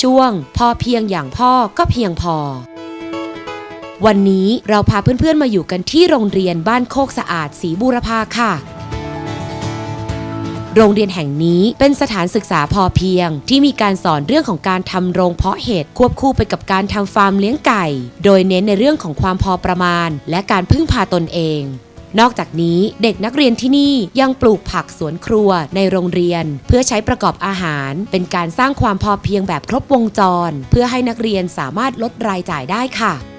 ช่วง พอเพียงอย่างพ่อก็เพียงพอ วันนี้เราพาเพื่อนๆมาอยู่กันที่โรงเรียนบ้านโคกสะอาดศรีบูรพาค่ะ โรงเรียนแห่งนี้เป็นสถานศึกษาพอเพียง ที่มีการสอนเรื่องของการทำโรงเพาะเห็ดควบคู่ไปกับการทำฟาร์มเลี้ยงไก่ โดยเน้นในเรื่องของความพอประมาณ และการพึ่งพาตนเอง นอกจากนี้เด็กนักเรียนที่นี่ยังปลูกผักสวนครัวในโรงเรียน เพื่อใช้ประกอบอาหาร เป็นการสร้างความพอเพียงแบบครบวงจร เพื่อให้นักเรียนสามารถลดรายจ่ายได้ค่ะ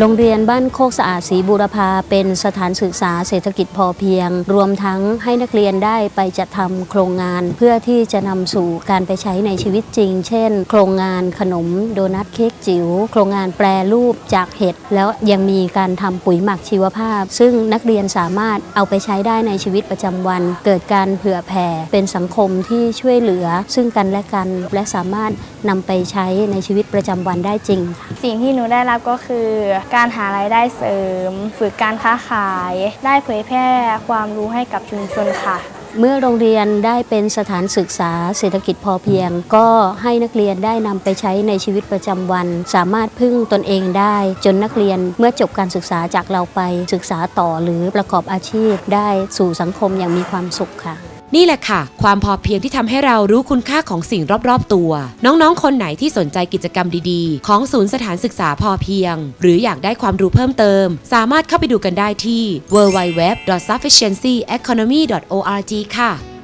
โรงเรียนบ้านโคกสะอาดศรีบูรพาเป็นสถานศึกษาเศรษฐกิจพอเพียง รวมทั้งให้นักเรียนได้ไปจัดทำโครงงาน เพื่อที่จะนำสู่การไปใช้ในชีวิตจริง เช่น โครงงานขนมโดนัทเค้กจิ๋วโครงงานแปรรูปจากเห็ดแล้วยังมีการทำปุ๋ยหมักชีวภาพ ซึ่งนักเรียนสามารถเอาไปใช้ได้ในชีวิตประจำวัน เกิดการเผื่อแผ่เป็นสังคมที่ช่วยเหลือ ซึ่งกันและกันและสามารถนำไปใช้ในชีวิตประจำวันได้จริง สิ่งที่หนูได้รับก็คือการหารายได้เสริม ฝึกการค้าขาย ได้เผยแพร่ความรู้ให้กับชุมชนค่ะเมื่อโรงเรียนได้เป็นสถานศึกษาเศรษฐกิจพอเพียง ก็ให้นักเรียนได้นำไปใช้ในชีวิตประจำวัน สามารถพึ่งตนเองได้ จนนักเรียนเมื่อจบการศึกษาจากเราไปศึกษาต่อหรือประกอบอาชีพได้สู่สังคมอย่างมีความสุขค่ะ นี่แหละค่ะ ความพอเพียงที่ทำให้เรารู้คุณค่าของสิ่งรอบๆตัว น้องๆ คนไหนที่สนใจกิจกรรมดีๆ ของศูนย์สถานศึกษาพอเพียง หรืออยากได้ความรู้เพิ่มเติม สามารถเข้าไปดูกันได้ที่ www.sufficiency economy.org ค่ะ